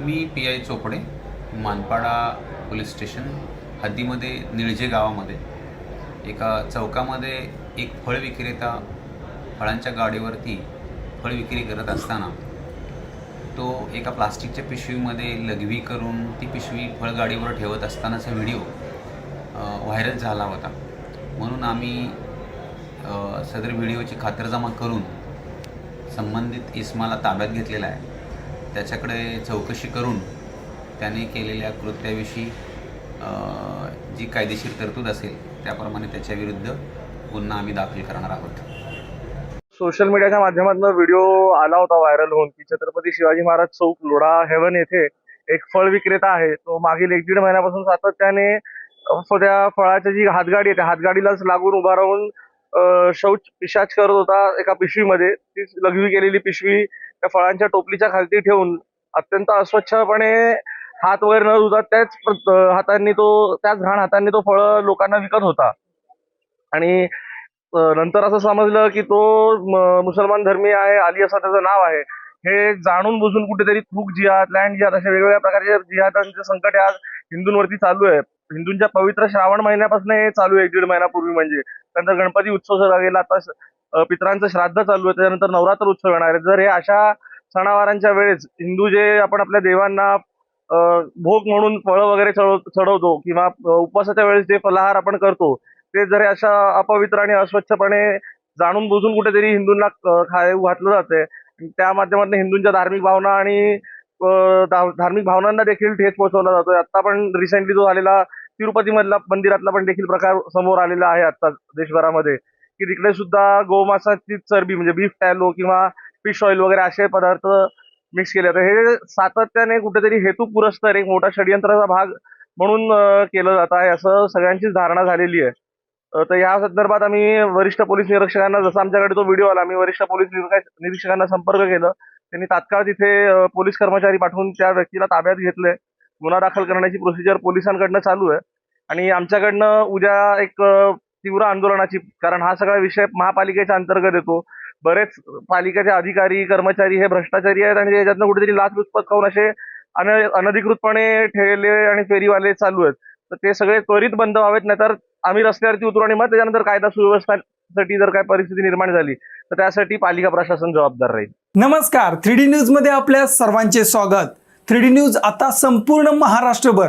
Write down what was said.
Me P I Chopde Manpada police station हद्दीमध्ये Nilje गावामध्ये. एका चौकामध्ये एक फळ विक्रेता फळांच्या गाडीवरती फळ विक्री करत असताना तो एका प्लास्टिकच्या पिशवीमध्ये लघवी करून ती पिशवी फळगाडीवर ठेवत असतानाचा व्हिडिओ व्हायरल झाला होता. म्हणून आम्ही सदर व्हिडिओची खातरजमा करून संबंधित इस्माला ताब्यात घेतलेला आहे. त्याच्याकडे चौकशी करून त्याने केलेल्या कृत्याविषयी जी कायदेशीर तरतूद असेल त्याप्रमाणे त्याच्याविरुद्ध गुन्हा आम्ही दाखल करणार आहोत. सोशल मीडियाच्या माध्यमातून व्हिडिओ आला होता व्हायरल होऊन की छत्रपती शिवाजी महाराज चौक लोढा हेवन येथे एक फळ विक्रेता आहे. तो मागील एक दीड महिन्यापासून सातत्याने त्या फळाची जी हातगाडी आहे त्या हातगाडीलाच लागून उभा राहून शौच पिशाच करत होता एका पिशवीमध्ये. ती लघवी केलेली पिशवी त्या फळांच्या टोपलीच्या खालती ठेवून अत्यंत अस्वच्छपणे हात वगैरे न धुता त्याच हातांनी तो त्याच घाण हातांनी तो फळ लोकांना विकत होता. आणि नंतर असं समजलं की तो मुसलमान धर्मी आहे अली असं त्याचं नाव आहे. हे जाणून बुजून कुठेतरी थूक जिहाद लँड जिहाद अशा वेगवेगळ्या प्रकारचे जिहादांचे संकट आज हिंदूंवरती चालू आहे. हिंदूंच्या पवित्र श्रावण महिन्यापासून हे चालू आहे एक दीड महिन्यापूर्वी म्हणजे. त्यानंतर गणपती उत्सव सुरू गेला आता पित्रांचं पितरांचं श्राद्ध चालू आहे त्याच्यानंतर नवरात्र उत्सव येणार आहे. जर हे अशा सणावारांच्या वेळेस हिंदू जे आपण आपल्या देवांना भोग म्हणून फळं वगैरे चढव चढवतो किंवा उपवासाच्या वेळेस जे फलाहार आपण करतो ते जर अशा अपवित्र आणि अस्वच्छपणे जाणून बुजून कुठेतरी हिंदूंना खाऊ घातलं जाते त्या माध्यमातून हिंदूंच्या धार्मिक भावना आणि धा- धार्मिक भावनांना देखील ठेच पोहोचवला जातोय. आता पण रिसेंटली जो झालेला तिरुपती मधला मंदिरातला पण देखील प्रकार समोर आलेला आहे आता देशभरामध्ये. की तिकडे सुद्धा गोमासाची चरबी म्हणजे बीफ टॅलो किंवा फिश ऑइल वगैरे असे पदार्थ मिक्स केले. जातात हे सातत्याने कुठेतरी हेतू पुरस्तर एक मोठा षडयंत्राचा भाग म्हणून केलं जात आहे असं सगळ्यांचीच धारणा झालेली आहे. तर या संदर्भात आम्ही वरिष्ठ पोलीस निरीक्षकांना जसं आमच्याकडे तो व्हिडिओ आला आम्ही वरिष्ठ पोलीस निरीक्षकांना संपर्क केला. त्यांनी तात्काळ तिथे पोलीस कर्मचारी पाठवून त्या व्यक्तीला ताब्यात घेतलंय. गुन्हा दाखल करण्याची प्रोसिजर पोलिसांकडनं चालू आहे. आणि आमच्याकडनं उद्या एक तीव्र आंदोलनाची कारण हा सगळा विषय महापालिकेच्या अंतर्गत येतो. बरेच पालिकेचे अधिकारी कर्मचारी हे भ्रष्टाचारी आहेत आणि याच्यातनं कुठेतरी लाचलुचपत खाऊन असे अन- अनधिकृतपणे ठेले आणि फेरीवाले चालू आहेत. तर ते सगळे त्वरित बंद व्हावेत नाहीतर आम्ही रस्त्यावरती उतरू आणि मग त्याच्यानंतर कायदा सुव्यवस्थेसाठी जर काय परिस्थिती निर्माण झाली तर त्यासाठी पालिका प्रशासन जबाबदार राहील. नमस्कार थ्री डी न्यूजमध्ये आपल्या सर्वांचे स्वागत. थ्री डी न्यूज आता संपूर्ण महाराष्ट्रभर